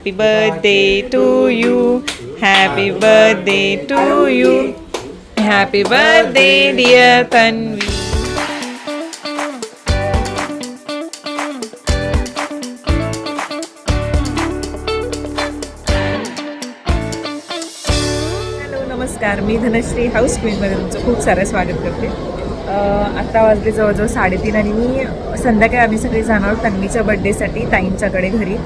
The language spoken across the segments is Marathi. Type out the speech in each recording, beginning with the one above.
Happy birthday to you. Happy birthday to you. Happy birthday, dear Tanvi. Hello नमस्कार मी धनश्री हाऊस क्वीनमध्ये तुमचं खूप सारं स्वागत करते आत्ता वाजले जवळजवळ साडेतीन आणि मी संध्याकाळी आम्ही सगळे जाणार आहोत तन्वीच्या बड्डेसाठी ताईंच्याकडे घरी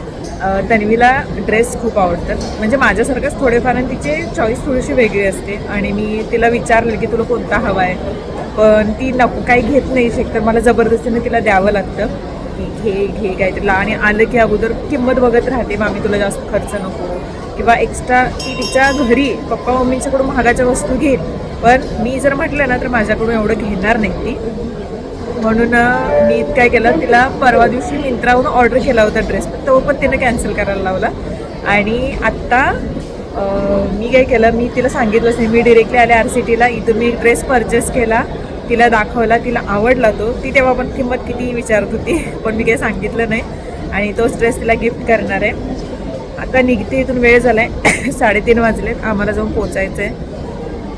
तन्वीला ड्रेस खूप आवडतात. म्हणजे माझ्यासारखंच थोडेफार आणि तिचे चॉईस थोडीशी वेगळी असते. आणि मी तिला विचारलं की तुला कोणता हवा आहे पण ती नको काही घेत नाही शकत. मला जबरदस्तीने तिला द्यावं लागतं. की घे घे काहीतरी. आणि आलं की अगोदर किंमत बघत राहते मामी तुला जास्त खर्च नको. किंवा एक्स्ट्रा ती तिच्या घरी पप्पा मम्मीच्याकडून महागाच्या वस्तू घेईल. पण मी जर म्हटलं ना तर माझ्याकडून एवढं घेणार नाही ती. म्हणून मी काय केलं तिला परवा दिवशी मिंत्रावरून ऑर्डर केला होता ड्रेस तो पण तिने कॅन्सल करायला लावला. आणि आत्ता मी काय केलं मी तिला सांगितलंच नाही मी डिरेक्टली आले आर सी टीला इथून मी ड्रेस परचेस केला तिला दाखवला तिला आवडला तो ती तेव्हा पण किंमत किती विचारत होती पण मी काही सांगितलं नाही. आणि तोच ड्रेस तिला गिफ्ट करणार आहे. आता निघते इथून वेळ झाला आहे साडेतीन वाजलेत आम्हाला जाऊन पोचायचं आहे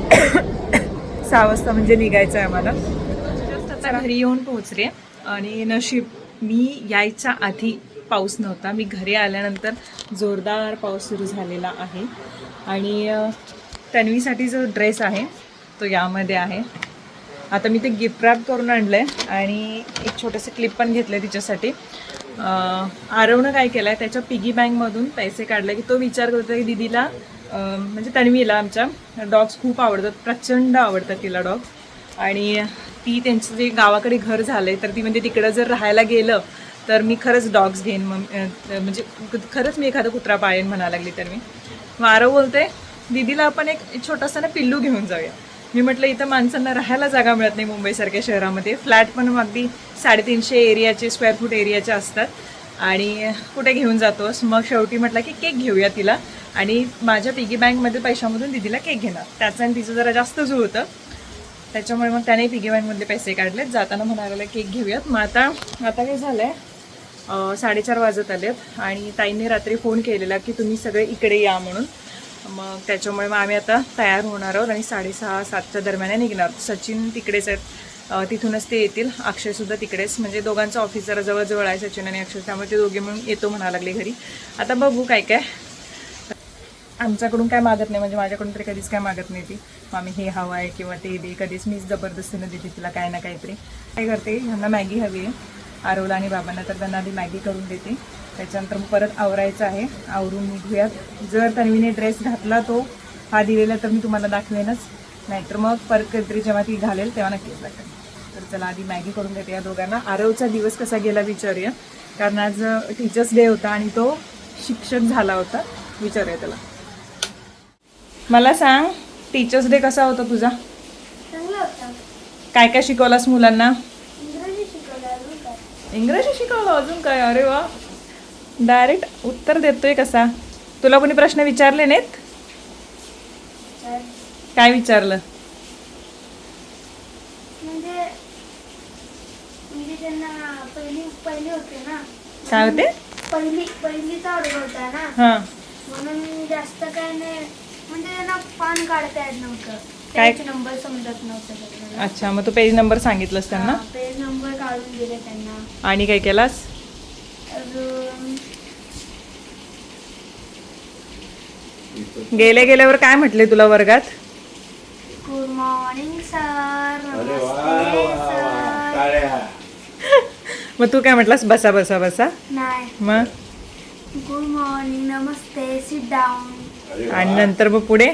सहा वाजता म्हणजे निघायचं आहे आम्हाला. आता घरी येऊन पोहोचले. आणि नशीब मी यायच्या आधी पाऊस नव्हता. मी घरी आल्यानंतर जोरदार पाऊस सुरू झालेला आहे. आणि तन्वीसाठी जो ड्रेस आहे तो यामध्ये आहे. आता मी ते गिफ्ट रॅप करून आणलं आहे आणि एक छोटंसं क्लिप पण घेतलं आहे तिच्यासाठी. अं, आरवनं काय केलं आहे त्याच्या पिगी बँकमधून पैसे काढले की तो विचार करतो की दिदीला म्हणजे तन्वीला आमच्या डॉग्स खूप आवडतात प्रचंड आवडतात तिला डॉग. आणि ती त्यांचं जे गावाकडे घर झालं आहे तर ती म्हणजे तिकडं जर राहायला गेलं तर मी खरंच डॉग्स घेईन मग म्हणजे खरंच मी एखादा कुत्रा पाळेन म्हणा लागली तर मी. वारं बोलते दिदीला आपण एक छोटासा ना पिल्लू घेऊन जाऊया. मी म्हटलं इथं माणसांना राहायला जागा मिळत नाही मुंबईसारख्या शहरामध्ये. फ्लॅट पण अगदी साडेतीनशे एरियाचे स्क्वेअर फूट एरियाचे असतात. आणि कुठे घेऊन जातोस? मग शेवटी म्हटलं की केक घेऊया तिला. आणि माझ्या पिगी बँकमध्ये पैशामधून दिदीला केक घेणार. त्याचं आणि तिचं जरा जास्त जुळ होतं त्याच्यामुळे मग त्याने पिगी बँकमधले पैसे काढले जाताना म्हणाला केक घेऊयात. मग आता आता काय झालं आहे साडेचार वाजत आलेत आणि ताईंनी रात्री फोन केलेला की तुम्ही सगळे इकडे या म्हणून. मग त्याच्यामुळे मग आम्ही आता तयार होणार आहोत आणि साडेसहा सातच्या दरम्यान निघणार. सचिन तिकडेच आहेत. तिथूनच ते येतील. अक्षयसुद्धा तिकडेच. म्हणजे दोघांचं ऑफिस जरा जवळजवळ आहे सचिन आणि अक्षय. त्यामुळे ते दोघे म्हणून येतो म्हणा लागले घरी. आता बघू काय काय आमच्याकडून काय मागत नाही म्हणजे माझ्याकडून तरी कधीच काय मागत नाही ती. मामी हे हवं आहे किंवा ते दे कधीच मीच जबरदस्तीनं देते तिला काय ना काहीतरी. काय करते ह्यांना मॅगी हवी आहे. आरोला आणि बाबांना तर त्यांना आधी मॅगी करून देते. त्याच्यानंतर मग परत आवरायचं आहे. आवरून निघूयात जर तन्वीने ड्रेस घातला तो हा दिलेला तर मी तुम्हाला दाखवेनच. नाहीतर मग परत कधीतरी जेव्हा ती घालेल तेव्हा नक्कीच दाखवेल तर चला आधी मॅगी करून देते या दोघांना. आरवचा दिवस कसा गेला विचारूया. कारण आज टीचर्स डे होता आणि तो शिक्षक झाला होता. विचारूया त्याला. मला सांग टीचर्स डे कसा होता तुझा? काय काय शिकवलास मुलांना? इंग्रजी शिकवलं अजून काय? इंग्रजी शिकवलं अजून काय? अरे वा. डायरेक्ट उत्तर देतोय कसा? तुला कोणी प्रश्न विचारले नाहीत? काय? विचारलं? म्हणजे म्हणजे त्यांना पहिली पहिली होते ना. काय होते? पहिली पहिलीचा वर्ग होता ना. हां. म्हणून जास्त काय नाही. म्हणजे त्यांना पान काढता येत नव्हतं. काय? पेज नंबर समजत नव्हतं त्यातलं. अच्छा मग तू पेज नंबर सांगितलंस त्यांना? हा, पेज नंबर काढून दिले त्यांना. आणि काय केलास? अजून गेल्या गेल्यावर काय म्हटले तुला वर्गात? Good morning sir. नमस्ते सर. मग तू काय म्हटलास? बसा बसा बसा. नाही. मग? गुड मॉर्निंग नमस्ते सिट डाऊन आणि नंतर मग पुढे?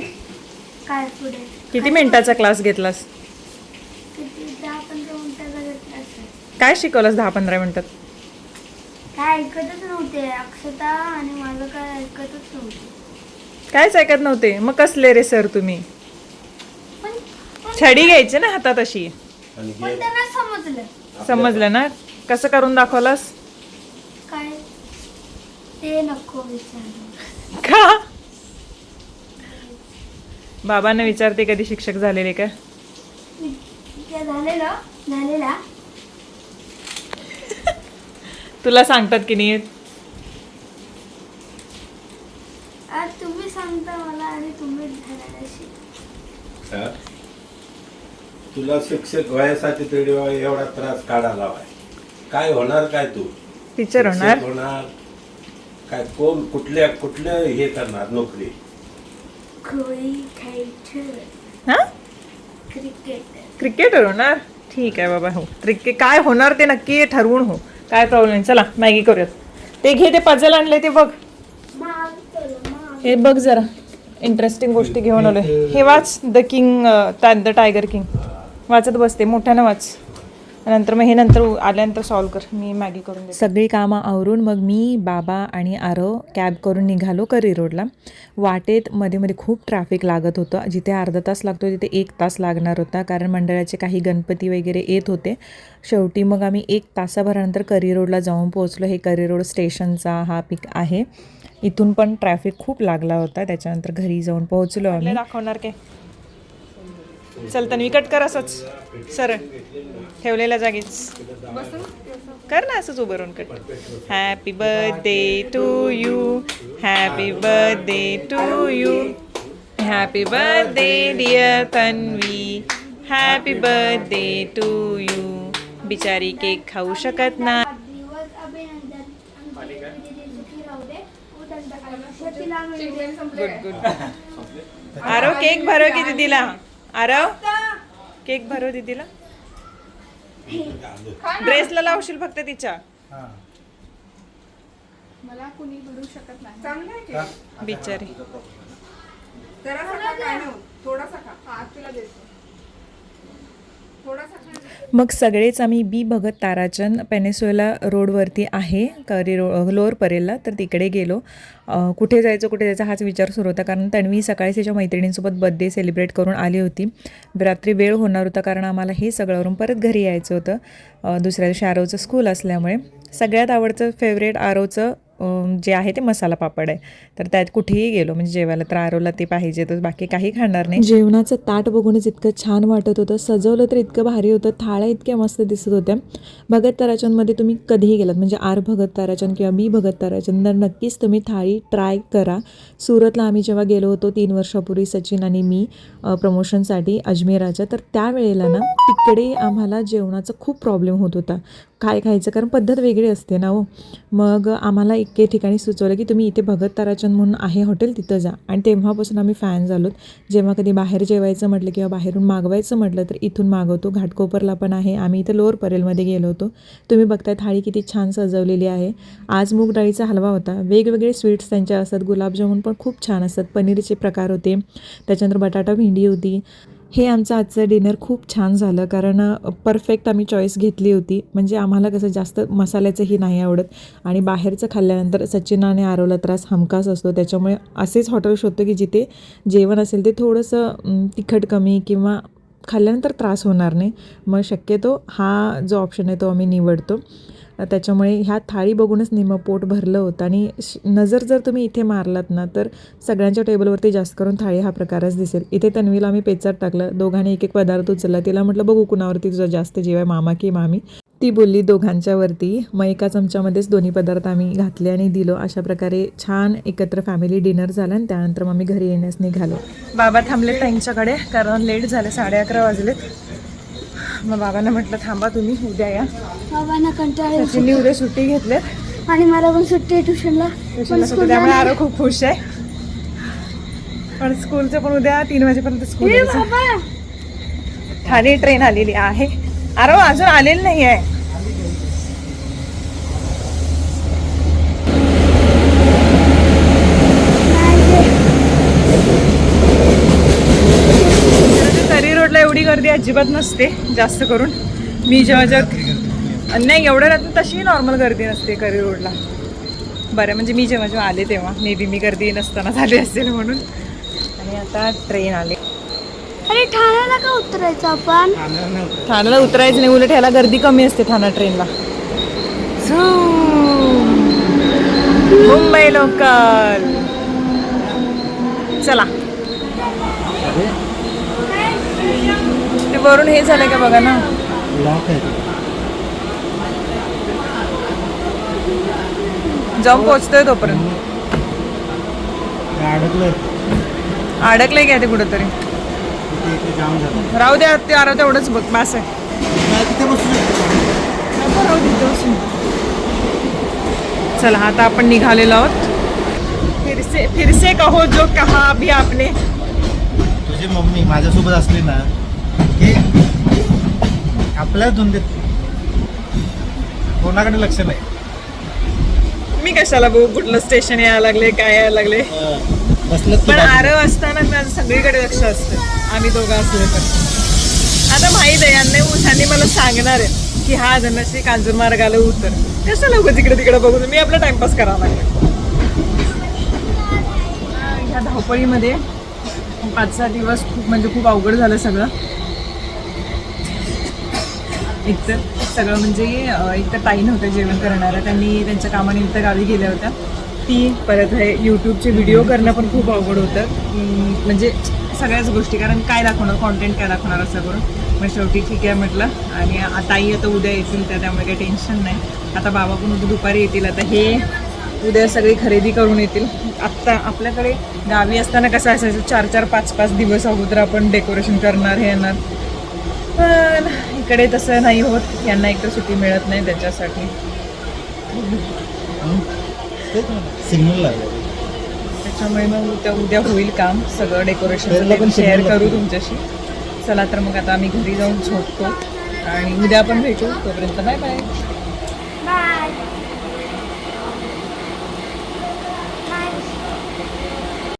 काय पुढे? किती मिनिटाचा क्लास घेतलास? किती? दहा पंधरा मिनिटाचा घेतला असेल. काय शिकवलास दहा पंधरा मिनिटात? काय ऐकतच नव्हते. अक्षता आणि माझं काय ऐकतच नव्हते. कायच ऐकत नव्हते. मग कसले रे सर तुम्ही? पण पण- छडी घ्यायची ना हातात अशी. पण त्यांना समजलं. समजलं ना? कसं करून दाखवलास? काय? ते नको विचार. का? बाबांना विचारते कधी शिक्षक झालेले का? झालेलं तुला सांगतात की नाही? तुम्ही सांगता मला आणि तुम्ही? तुला शिक्षक व्हायसाठी तरी एवढा त्रास काढायला हवाय. काय होणार काय तू? टीचर होणार? होणार. काय कोण कुठल्या कुठल्या हे करणार नोकरी? हा? क्रिकेट क्रिकेटर होणार? ठीक आहे बाबा हो. क्रिकेट काय होणार ते नक्की ठरवून हो. काय प्रॉब्लेम नाही. चला मॅगी करूयात. ते घे ते पजल आणले ते बघ. हे बघ जरा. इंटरेस्टिंग गोष्टी घेऊन आलोय. हे वाच the king the tiger king वाचत बसते मोठ्यानं वाच. नंतर मग हे नंतर आल्यानंतर सॉल्व कर. मी मॅगी करून सगळी कामं आवरून मग मी बाबा आणि आरव कॅब करून निघालो करी रोडला वाटेत मध्ये मध्ये खूप ट्रॅफिक लागत होतं. जिथे अर्धा तास लागतो तिथे एक तास लागणार होता. कारण मंडळाचे काही गणपती वगैरे येत होते. शेवटी मग आम्ही एक तासाभरानंतर करी रोडला जाऊन पोहोचलो. हे करी रोड स्टेशनचा हा पिक आहे. इथून पण ट्रॅफिक खूप लागला होता. त्याच्यानंतर घरी जाऊन पोहोचलो आम्ही. दाखवणार काय? चल तन्वी कट कर असंच. सर ठेवलेल्या जागीच कर ना असंच उभं राहून cut happy birthday to you happy birthday to you happy birthday dear Tanvi happy birthday to you बिचारी केक खाऊ शकत ना. मिळू दे. आरव केक भरव की दीदीला. आरव केक भरव दीदीला. ड्रेसला लावशील फक्त तिच्या. मला कुणी भरू शकत नाही. चांगलं बिचारी. थोडासा खा. हा तुला देतो. थोडासा मग सगळेच आम्ही बी भगत ताराचंद पेनेसोला रोडवरती आहे करी रो लोअर परेलला तर तिकडे गेलो. कुठे जायचं कुठे जायचं हाच विचार सुरू होता कारण तन्वी सकाळी तिच्या मैत्रिणींसोबत बड्डे सेलिब्रेट करून आली होती. रात्री वेळ होणार होता कारण आम्हाला हे सगळ्यावरून परत घरी यायचं होतं. दुसऱ्या दिवशी आरवचं स्कूल असल्यामुळे. सगळ्यात आवडतं फेवरेट आरवचं जे आहे ते मसाला पापड आहे. तर त्यात कुठेही गेलो म्हणजे जेवायला तर आरोला ते पाहिजे तर बाकी काही खाणार नाही. जेवणाचं ताट बघूनच इतकं छान वाटत होतं. सजवलं तर इतकं भारी होतं थाळ्या इतक्या मस्त दिसत होत्या. भगत ताराचंदमध्ये तुम्ही कधीही गेलात म्हणजे आर भगत ताराचंद किंवा मी भगत ताराचंद तर नक्कीच तुम्ही थाळी ट्राय करा. सुरतला आम्ही जेव्हा गेलो होतो तीन वर्षापूर्वी सचिन आणि मी प्रमोशनसाठी अजमेराच्या तर त्यावेळेला ना तिकडे आम्हाला जेवणाचा खूप प्रॉब्लेम होत होता. काय खायचं? कारण पद्धत वेगळी असते ना हो. मग आम्हाला एके ठिकाणी सुचवलं की तुम्ही इथे भगत ताराचंद म्हणून आहे हॉटेल तिथं जा. आणि तेव्हापासून आम्ही फॅन झालो जेव्हा कधी बाहेर जेवायचं म्हटलं किंवा बाहेरून मागवायचं म्हटलं तर इथून मागवतो. घाटकोपरला पण आहे. आम्ही इथं लोअर परेलमध्ये गेलो होतो. तुम्ही बघताय थाळी किती छान सजवलेली आहे. आज मूग डाळीचा हलवा होता. वेगवेगळे स्वीट्स त्यांच्या असतात. गुलाबजामुन पण खूप छान असतात. पनीरचे प्रकार होते. त्याच्यानंतर बटाटा भेंडी होती. हे आमचं आजचं डिनर खूप छान झालं कारण परफेक्ट आम्ही चॉईस घेतली होती. म्हणजे आम्हाला कसं जास्त मसाल्याचंही नाही आवडत आणि बाहेरचं खाल्ल्यानंतर सचिनाने आरवला त्रास हमखास असतो. त्याच्यामुळे असेच हॉटेल शोधतो की जिथे जेवण असेल ते थोडंसं तिखट कमी किंवा खाल्ल्यानंतर त्रास होणार नाही. मग शक्यतो हा जो ऑप्शन आहे तो आम्ही निवडतो. त्याच्यामुळे ह्या थाळी बघूनच निमं पोट भरलं होतं. आणि श- नजर जर तुम्ही इथे मारलात ना तर सगळ्यांच्या टेबलवरती जास्त करून थाळी हा प्रकारच दिसेल. इथे तन्वीला आम्ही पेचात टाकलं दोघांनी एक एक पदार्थ उचलला. तिला म्हटलं बघू कुणावरती तुझा जास्त जीव आहे मामा की मामी. ती बोलली दोघांच्यावरती मग एका चमच्यामध्येच दोन्ही पदार्थ आम्ही घातले आणि दिलो. अशा प्रकारे छान एकत्र फॅमिली डिनर झालं आणि त्यानंतर मग आम्ही घरी येण्यास निघालो. बाबा थांबले त्यांच्याकडे कारण लेट झाले साडे अकरा वाजलेत. मग बाबांना म्हटलं थांबा तुम्ही उद्या या. बाबांना कंटाळा सचिननी उद्या सुट्टी घेतलेत आणि मला पण सुट्टी आहे ट्युशनला. ट्युशनला सुट्टी त्यामुळे आरो खूप खुश आहे. पण स्कूलचं पण उद्या तीन वाजेपर्यंत स्कूल ठाणे ट्रेन आलेली आहे. आरो अजून आलेली नाही आहे तरी रोडला एवढी गर्दी अजिबात नसते जास्त करून. मी जेव्हा जेव्हा नाही एवढं राहत तशी नॉर्मल गर्दी नसते करी रोडला. बरं म्हणजे मी जेव्हा जेव्हा आले तेव्हा. मे बी मी गर्दी नसताना झाली असेल म्हणून. आणि आता ट्रेन आली. अरे ठाण्याला का उतरायचं आपण? ठाण्याला उतरायचं नाही उलट ह्याला गर्दी कमी असते ठाणा ट्रेनला मुंबई लोकल चला. वरून हे झालं का बघा ना? जाऊन पोचतोय तोपर्यंत. अडकलं अडकलंय. काय ते कुठंतरी? राहू द्या ते आरा तेवढंच बघ मास आहे. चला आता आपण निघालेलो आहोत. फिरसे फिरसे कहो जो कहा अभी आपने. तुझी मम्मी माझ्यासोबत असली ना की आपल्याला धुंदीत कोणाकडे लक्ष नाही. मी कशाला बघू कुठलं स्टेशन यायला लागले काय यायला लागले? बसलं पण आरव असताना माझं सगळीकडे लक्ष असतं. आम्ही दोघं असले तर. आता माहीत आहे यांनी यांनी मला सांगणार आहे की हा धनश्री कांजूर मार्गाला उतर कशाला उगं तिकडे तिकडे बघून? मी आपला टाइमपास करावा लागला. ह्या धावपळीमध्ये पाच सहा दिवस खूप म्हणजे खूप अवघड झालं सगळं. एकतर सगळं म्हणजे एकतर ताई नव्हतं जेवण करणारं. त्यांनी त्यांच्या कामानिमित्त गावी गेल्या होत्या. ती परत हे यूट्यूबचे व्हिडिओ करणं पण खूप अवघड होतं. म्हणजे सगळ्याच गोष्टी. कारण काय दाखवणार? कॉन्टेंट काय दाखवणार असं करून? मग शेवटी ठीक आहे म्हटलं. आणि आ- ताई आता उद्या येतील त्या त्यामुळे काही टेन्शन नाही. आता बाबा पण उद्या दुपारी येतील. आता हे उद्या सगळी खरेदी करून येतील. आत्ता आपल्याकडे गावी असताना कसं असायचं? चार चार पाच पाच दिवस अगोदर आपण डेकोरेशन करणार हे येणार. पण इकडे तसं नाही होत. यांना एकतर सुट्टी मिळत नाही त्याच्यासाठी. सिग्नल लागलं. त्याच्यामुळे मग उद्या उद्या होईल काम. सगळं डेकोरेशन पण शेअर करू. तुमच्याशी. चला तर मग आता आम्ही घरी जाऊन झोपतो. आणि उद्या आपण भेटू. तोपर्यंत बाय बाय बाय